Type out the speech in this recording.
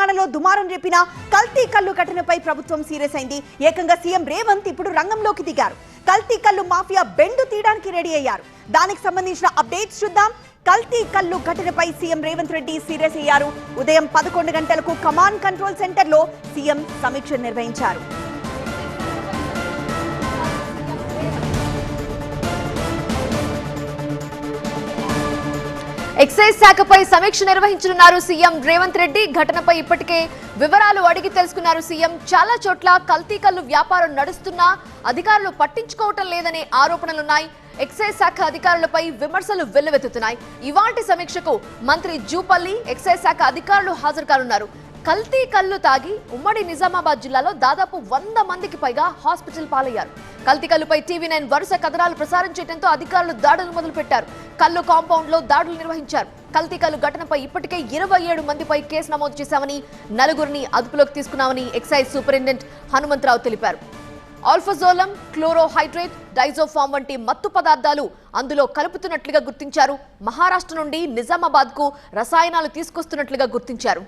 తెలంగాణలో దుమారం రేపిన కల్తీ కల్లు ఘటనపై ప్రభుత్వం సీరియస్ అయింది. ఏకంగా సీఎం రేవంత్ ఇప్పుడు రంగంలోకి దిగారు. కల్తీ కల్లు మాఫియా బెండు తీయడానికి రెడీ అయ్యారు. దానికి సంబంధించిన అప్డేట్స్ చూద్దాం. కల్తీ కల్లు ఘటనపై సీఎం రేవంత్ రెడ్డి సీరియస్ అయ్యారు. ఉదయం పదకొండు గంటలకు కమాండ్ కంట్రోల్ సెంటర్లో సీఎం సమీక్ష నిర్వహించారు. ఎక్సైజ్ శాఖపై సమీక్ష నిర్వహించనున్నారు సీఎం రేవంత్ రెడ్డి. ఘటనపై ఇప్పటికే వివరాలు అడిగి తెలుసుకున్నారు సీఎం. చాలా చోట్ల కల్తీ కల్లు వ్యాపారం నడుస్తున్నా అధికారులు పట్టించుకోవటం లేదనే ఆరోపణలున్నాయి. ఎక్సైజ్ శాఖ అధికారులపై విమర్శలు వెల్లువెత్తుతున్నాయి. ఇవాటి సమీక్షకు మంత్రి జూపల్లి ఎక్సైజ్ శాఖ అధికారులు హాజరు కానున్నారు కల్తీ కల్లు తాగి ఉమ్మడి నిజామాబాద్ జిల్లాలో దాదాపు వంద మందికి పైగా హాస్పిటల్ పాలయ్యారు. కల్తీ కళ్ళుపై టీవీ నైన్ వరుస కథనాలు ప్రసారం చేయడంతో అధికారులు దాడులు మొదలుపెట్టారు. కల్లు కాంపౌండ్లో దాడులు నిర్వహించారు. కల్తీ కళ్ళు ఘటనపై ఇప్పటికే ఇరవై ఏడు మందిపై కేసు నమోదు చేశామని నలుగురిని అదుపులోకి తీసుకున్నామని ఎక్సైజ్ సూపరింటెండెంట్ హనుమంతరావు తెలిపారు. ఆల్ఫజోలం క్లోరోహైడ్రేట్ డైజోఫామ్ వంటి మత్తు పదార్థాలు అందులో కలుపుతున్నట్లుగా గుర్తించారు. మహారాష్ట్ర నుండి నిజామాబాద్కు రసాయనాలు తీసుకొస్తున్నట్లుగా గుర్తించారు.